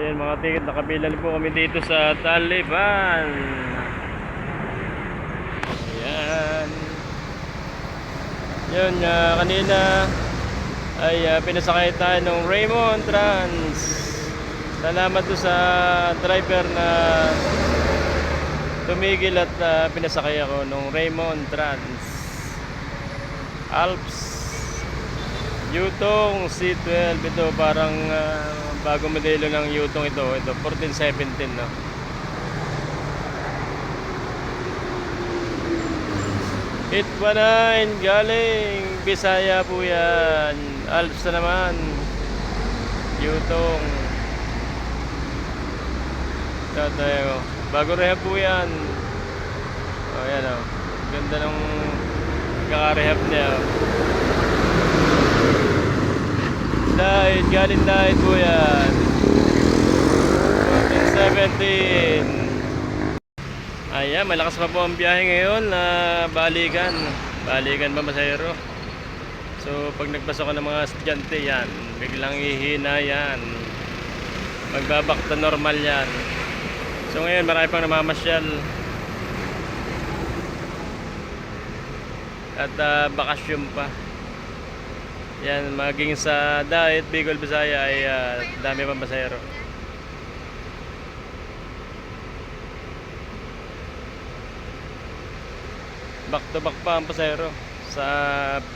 yan mga ticket, nakabilan po kami dito sa Taliban. Ayan. Yun, ah, kanina ay ah, pinasakay tayo ng Raymond Trans. Salamat do sa driver na tumigil at ah, pinasakay ako ng Raymond Trans. Alps Yutong C12 ito parang ah, bagong modelo ng Yutong ito. Ito 1417 no. Hit 19 galing Bisaya po yan. Alps na naman. Yutong. Ito tayo. Bago rehab po yan. O yan o. Ganda ng kakarehab niya. oh. Dahil galing dahil po yan. 1417. Ayan, malakas pa po ang biyahe ngayon na balikan. Balikan pa masayro. So, pag nagpasok ka ng mga estudyante yan, biglang ihina yan. Magbabakta normal yan. So, ngayon marami pang namamasyal. At ah, bakasyon pa. Yan, maging sa Daet, Bicol, Bisaya ay ah, dami pang pasahero. Back to back pa ang pasahero. Sa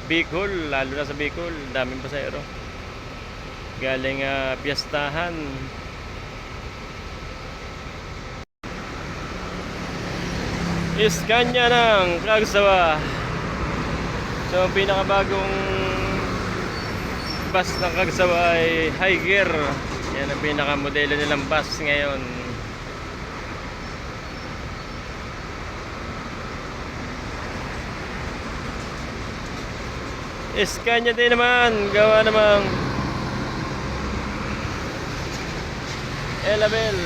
Bicol, lalo na sa Bicol, daming pasahero. Galing ah, piyastahan. Iskanya ng Kagsawa. So, pinakabagong bus ng Kagsawa ay high gear. Yan ang pinakamodelo nilang bus ngayon. Iskanya din naman. Gawa namang Elabel.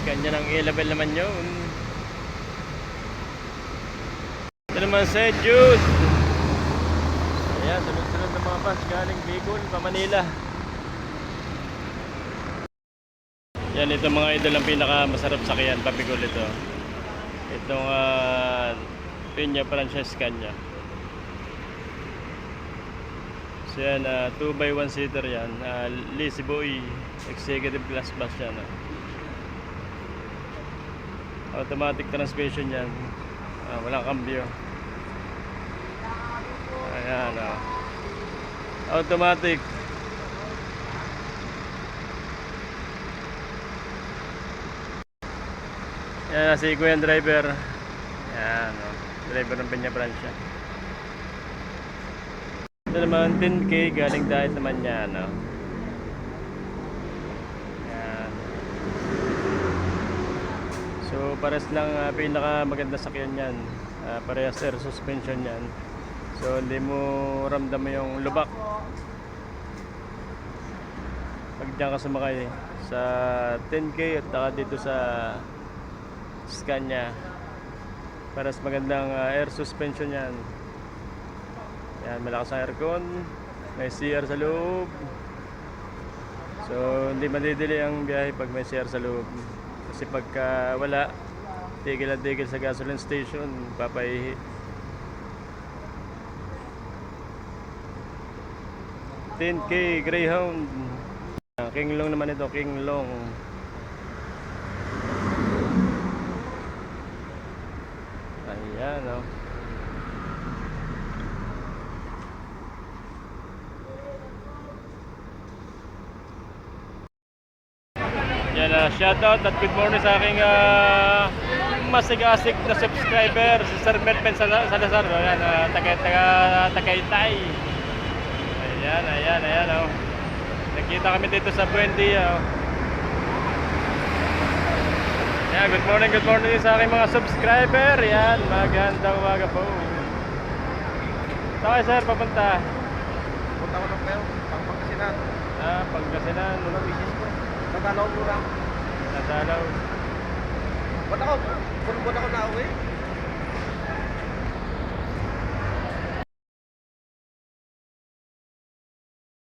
Iskanya ng Elabel naman yun. Ito naman si Jude. Ayan, sunod-sunod ng mga bus galing Bicol, pa Manila. Yan, ito mga idol ang pinakamasarap sakyan, pa Bicol ito. Itong uh, Pinya Francesca niya. So yan, 2x1 seater yan. Uh, Lazy Boy, executive class bus yan. ah. Automatic transmission yan. Ah, walang cambio. Ayan, oh. Automatic. Yan, si Kuya ang driver. Yan, oh. Driver ng Peña Francia. Ito naman, 10K, galing diet naman yan, no? Yan. So, pares lang uh, pinaka maganda sakyan yan. Ah, parehas air suspension yan. So hindi mo ramdam yung lubak. Pag diyan ka sumakay sa 10K at saka dito sa Scania. Para sa magandang uh, air suspension yan. Yan, malakas ang aircon. May CR sa loob. So hindi madidili ang biyahe pag may CR sa loob. Kasi pagka wala, tigil at tigil sa gasoline station, papahihi. 10K Greyhound. Ah, King Long naman ito, King Long. Ayan, no. Oh. Yan, ah, shoutout at good morning sa aking uh, masigasig na subscriber, si Sir Merpen Salazar, no? Yan, uh, taga, taga, taga Itay. Ayan, ayan, ayan. Oh. Nakita kami dito sa Buendia. Oh. Yan, good morning, good morning sa aking mga subscriber. Yan, magandang umaga po. Saan kayo, sir, papunta? Punta ko ng kayo, pangpangkasinan. Ah, Pangasinan, Wala misis ko. Nagalaw ko lang. Nadalaw. Ba't ako? Buwan-buwan ako na uwi.